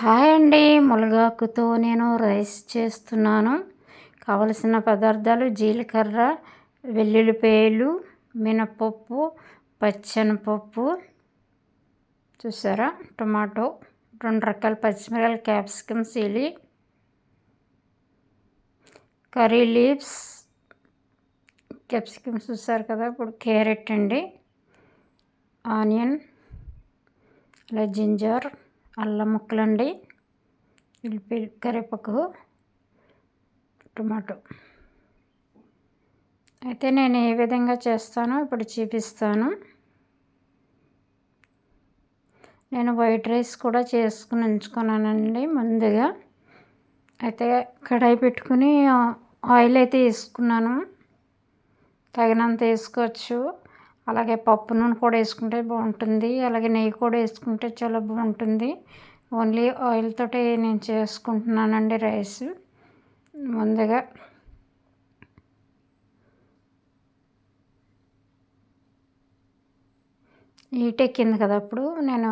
Hi అండి. మునగాకుతో నేను rice చేస్తున్నాను. కావలసిన పదార్థాలు జీలకర్ర వెల్లుల్లిపాయలు మినపప్పు పచ్చెనపప్పు. చూసారా? టొమాటో. రెండు రకాల పచ్చిమిరకాయలు capsicum chilli curry leaves. Capsicum చూసారు కదా? ఇప్పుడు క్యారెట్ అండి. ఆనియన్. అలా జింజర్. అల్లం ముక్కలండి ఉల్లిపాయ కరివేపాకు టమాటో. అయితే నేను ఏ విధంగా చేస్తానో ఇప్పుడు చూపిస్తాను. నేను వైట్ రైస్ కూడా చేసుకుని ఉంచుకున్నానండి ముందుగా. అయితే కడాయి పెట్టుకుని ఆయిల్ అయితే వేసుకున్నాను. తగినంత వేసుకోవచ్చు. అలాగే పప్పు నూనె కూడా వేసుకుంటే బాగుంటుంది. అలాగే నెయ్యి కూడా వేసుకుంటే చాలా బాగుంటుంది. ఓన్లీ ఆయిల్ తోటి నేను చేసుకుంటున్నానండి రైస్. ముందుగా హీట్ ఎక్కింది కదా అప్పుడు నేను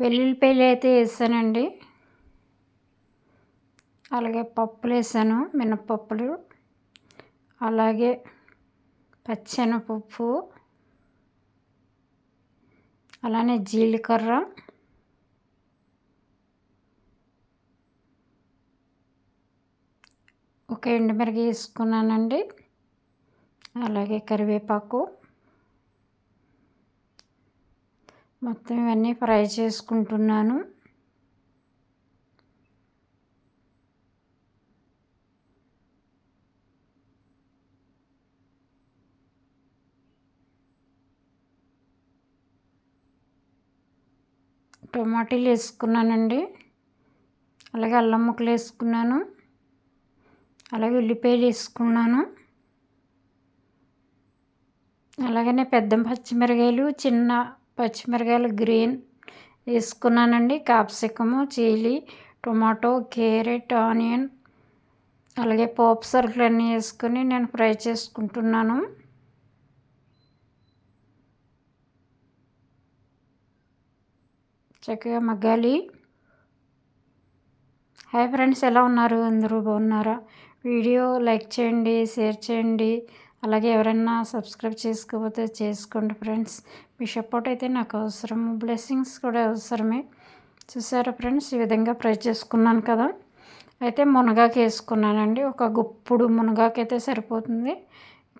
వెల్లుల్లిపాయలు అయితే వేసానండి. అలాగే పప్పులు వేసాను మినపప్పులు అలాగే పచ్చెనపప్పు అలానే జీలకర్ర. ఒక ఎండుమిరగి వేసుకున్నానండి. అలాగే కరివేపాకు. మొత్తం ఇవన్నీ ఫ్రై చేసుకుంటున్నాను. టమాటీలు వేసుకున్నానండి. అలాగే అల్లం ముక్కలు వేసుకున్నాను. అలాగే ఉల్లిపాయలు వేసుకున్నాను. అలాగనే పెద్ద పచ్చిమిరకాయలు చిన్న పచ్చిమిరకాయలు గ్రీన్ వేసుకున్నానండి. Capsicum chilli tomato carrot onion అలాగే పోపు సరుకులు అన్నీ వేసుకొని నేను ఫ్రై చేసుకుంటున్నాను. చక్కగా మగ్గాలి. హాయ్ ఫ్రెండ్స్ ఎలా ఉన్నారు? అందరూ బాగున్నారా? వీడియో లైక్ చేయండి షేర్ చేయండి. అలాగే ఎవరైనా సబ్స్క్రైబ్ చేసుకోకపోతే చేసుకోండి ఫ్రెండ్స్. మీ సపోర్ట్ అయితే నాకు అవసరం. బ్లెస్సింగ్స్ కూడా అవసరమే. చూసారా ఫ్రెండ్స్? ఈ విధంగా ఫ్రై చేసుకున్నాను కదా. అయితే మునగాకు వేసుకున్నానండి. ఒక గుప్పుడు మునగాకు అయితే సరిపోతుంది.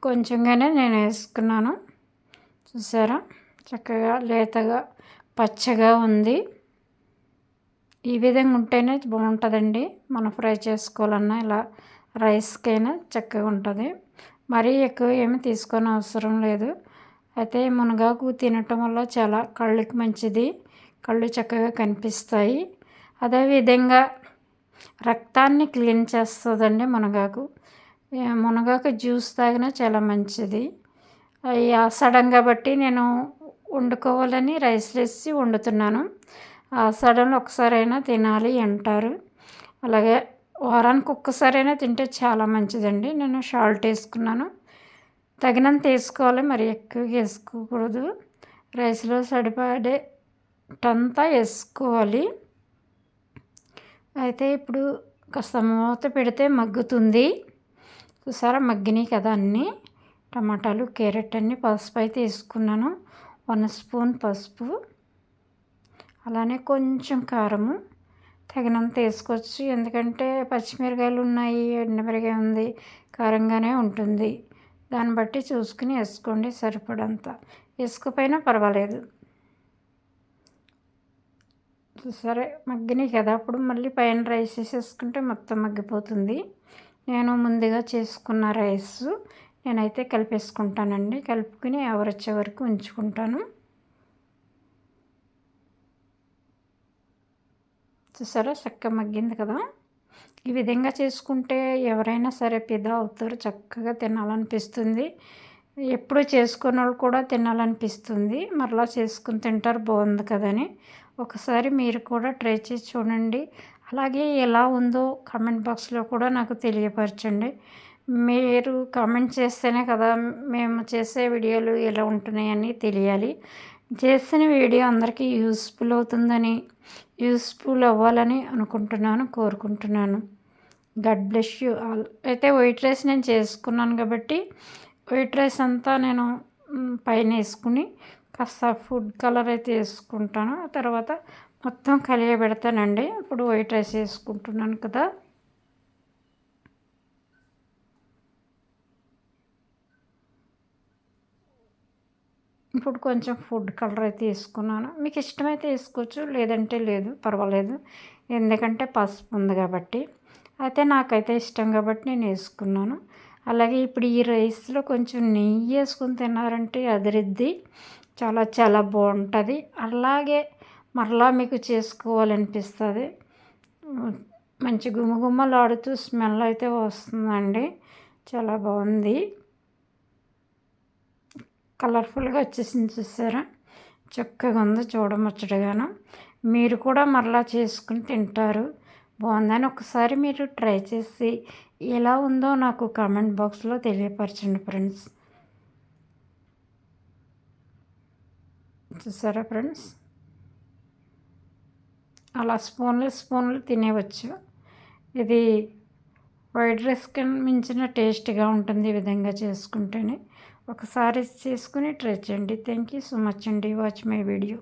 కొంచెంగానే నేను వేసుకున్నాను. చూసారా? చక్కగా లేతగా పచ్చగా ఉంది. ఈ విధంగా ఉంటేనే బాగుంటుందండి. మనం ఫ్రై చేసుకోవాలన్నా ఇలా రైస్కైనా చక్కగా ఉంటుంది. మరీ ఎక్కువ ఏమి తీసుకొని అవసరం లేదు. అయితే మునగాకు తినటం వల్ల చాలా కళ్ళకి మంచిది. కళ్ళు చక్కగా కనిపిస్తాయి. అదేవిధంగా రక్తాన్ని క్లీన్ చేస్తుందండి మునగాకు. మునగాకు జ్యూస్ తాగినా చాలా మంచిది. సడన్గా బట్టి నేను వండుకోవాలని రైస్ వేసి వండుతున్నాను. ఆషాఢంలో ఒకసారైనా తినాలి అంటారు. అలాగే వారానికి ఒక్కసారైనా తింటే చాలా మంచిదండి. నేను షాల్ట్ వేసుకున్నాను. తగినంత వేసుకోవాలి మరి ఎక్కువగా వేసుకోకూడదు. రైస్లో సరిపడేటంతా వేసుకోవాలి. అయితే ఇప్పుడు కాస్త మూత పెడితే మగ్గుతుంది. చూసారా? మగ్గినాయి కదా అన్నీ. టమాటాలు క్యారెట్ అన్నీ పసుపు అయితే వేసుకున్నాను. వన్ స్పూన్ పసుపు అలానే కొంచెం కారము. తగినంత వేసుకోవచ్చు ఎందుకంటే పచ్చిమిరకాయలు ఉన్నాయి ఎండమిరకాయ ఉంది కారంగానే ఉంటుంది. దాన్ని బట్టి చూసుకుని వేసుకోండి సరిపడంత. వేసుకోపోయినా పర్వాలేదు. సరే మగ్గినాయి కదా అప్పుడు మళ్ళీ పైన రైస్ వేసేసుకుంటే మొత్తం మగ్గిపోతుంది. నేను ముందుగా చేసుకున్న రైస్ నేనైతే కలిపేసుకుంటానండి. కలుపుకుని ఎవరొచ్చే వరకు ఉంచుకుంటాను. చూసారా? చక్క మగ్గింది కదా? ఈ విధంగా చేసుకుంటే ఎవరైనా సరే పిదా అవుతారు. చక్కగా తినాలనిపిస్తుంది. ఎప్పుడు చేసుకున్న వాళ్ళు కూడా తినాలనిపిస్తుంది. మరలా చేసుకుని తింటారు. బాగుంది కదని. ఒకసారి మీరు కూడా ట్రై చేసి చూడండి. అలాగే ఎలా ఉందో కామెంట్ బాక్స్లో కూడా నాకు తెలియపరచండి. మీరు కామెంట్ చేస్తేనే కదా మేము చేసే వీడియోలు ఎలా ఉంటున్నాయని తెలియాలి. చేసిన వీడియో అందరికీ యూస్ఫుల్ అవుతుందని యూస్ఫుల్ అవ్వాలని అనుకుంటున్నాను కోరుకుంటున్నాను. God bless you all. అయితే వైట్ రైస్ నేను చేసుకున్నాను కాబట్టి వైట్ రైస్ అంతా నేను పైన వేసుకుని కాస్త ఫుడ్ కలర్ అయితే వేసుకుంటాను. తర్వాత మొత్తం కలియబెడతానండి. ఇప్పుడు వైట్ రైస్ వేసుకుంటున్నాను కదా. ఇప్పుడు కొంచెం ఫుడ్ కలర్ అయితే వేసుకున్నాను. మీకు ఇష్టమైతే వేసుకోవచ్చు లేదంటే లేదు పర్వాలేదు. ఎందుకంటే పసుపు ఉంది కాబట్టి. అయితే నాకైతే ఇష్టం కాబట్టి నేను వేసుకున్నాను. అలాగే ఇప్పుడు ఈ రైస్లో కొంచెం నెయ్యి వేసుకుని తిన్నారంటే అదిరిద్ది. చాలా చాలా బాగుంటుంది. అలాగే మరలా మీకు చేసుకోవాలనిపిస్తుంది. మంచి గుమ్మగుమ్మలాడుతూ స్మెల్ అయితే వస్తుందండి. చాలా బాగుంది. కలర్ఫుల్గా వచ్చేసింది చూసారా? చక్కగా ఉంది చూడముచ్చటగాను మీరు కూడా మరలా చేసుకుని తింటారు. బాగుందని ఒకసారి మీరు ట్రై చేసి ఎలా ఉందో నాకు కామెంట్ బాక్స్లో తెలియపరచండి ఫ్రెండ్స్. చూసారా ఫ్రెండ్స్? అలా స్పూన్లు స్పూన్లు తినేవచ్చు. ఇది వైట్ రైస్ మించిన టేస్ట్గా ఉంటుంది ఈ విధంగా చేసుకుంటేనే. ఒకసారి చేసుకుని ట్రై చేయండి. థ్యాంక్ యూ సో మచ్ అండి. Watch my video